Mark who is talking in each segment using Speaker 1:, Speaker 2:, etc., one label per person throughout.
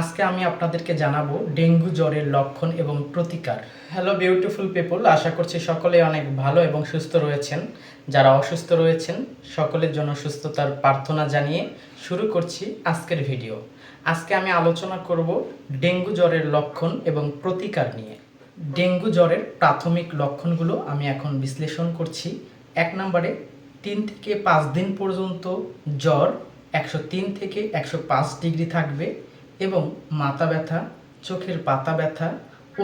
Speaker 1: আজকে আমি আপনাদেরকে জানাব ডেঙ্গু জ্বরের লক্ষণ এবং প্রতিকার। হ্যালো বিউটিফুল পিপল আশা করছি সকলে অনেক ভালো এবং সুস্থ রয়েছেন। যারা অসুস্থ রয়েছেন, সকলের জন্য সুস্থতার প্রার্থনা জানিয়ে শুরু করছি আজকের ভিডিও আজকে আমি আলোচনা করব ডেঙ্গু জ্বরের লক্ষণ এবং প্রতিকার নিয়ে। ডেঙ্গু জ্বরের প্রাথমিক লক্ষণগুলো আমি এখন বিশ্লেষণ করছি। এক নম্বরে, তিন থেকে পাঁচ দিন পর্যন্ত জ্বর একশো তিন থেকে একশো পাঁচ ডিগ্রি থাকবে। এবং মাথা ব্যথা, চোখের পাতা ব্যথা,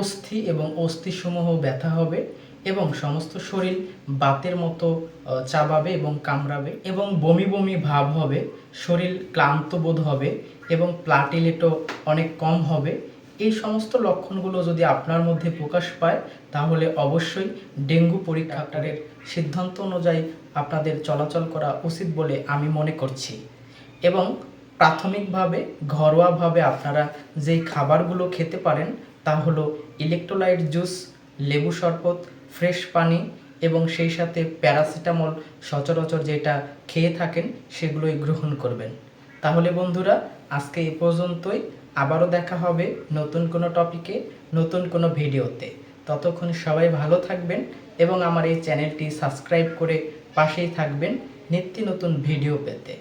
Speaker 1: অস্থি এবং অস্থিসমূহ ব্যথা হবে এবং সমস্ত শরীর বাতের মতো চাবাবে এবং কামড়াবে এবং বমি বমি ভাব হবে, শরীর ক্লান্ত বোধ হবে এবং প্লাটিলেটও অনেক কম হবে। এই সমস্ত লক্ষণগুলো যদি আপনার মধ্যে প্রকাশ পায়, তাহলে অবশ্যই ডেঙ্গু পরীক্ষাটারের সিদ্ধান্ত অনুযায়ী আপনাদের চলাচল করা উচিত বলে আমি মনে করছি। এবং প্রাথমিকভাবে, ঘরোয়াভাবে আপনারা যেই খাবারগুলো খেতে পারেন তা হলো ইলেকট্রোলাইট জুস লেবু শরবত ফ্রেশ পানি এবং সেই সাথে প্যারাসিটামল সচরাচর যেটা খেয়ে থাকেন সেগুলোই গ্রহণ করবেন। তাহলে বন্ধুরা, আজকে এই পর্যন্তই। আবারও দেখা হবে নতুন কোনো টপিকে নতুন কোনো ভিডিওতে ততক্ষণ সবাই ভালো থাকবেন এবং আমার এই চ্যানেলটি সাবস্ক্রাইব করে পাশেই থাকবেন। নিত্য নতুন ভিডিও পেতে।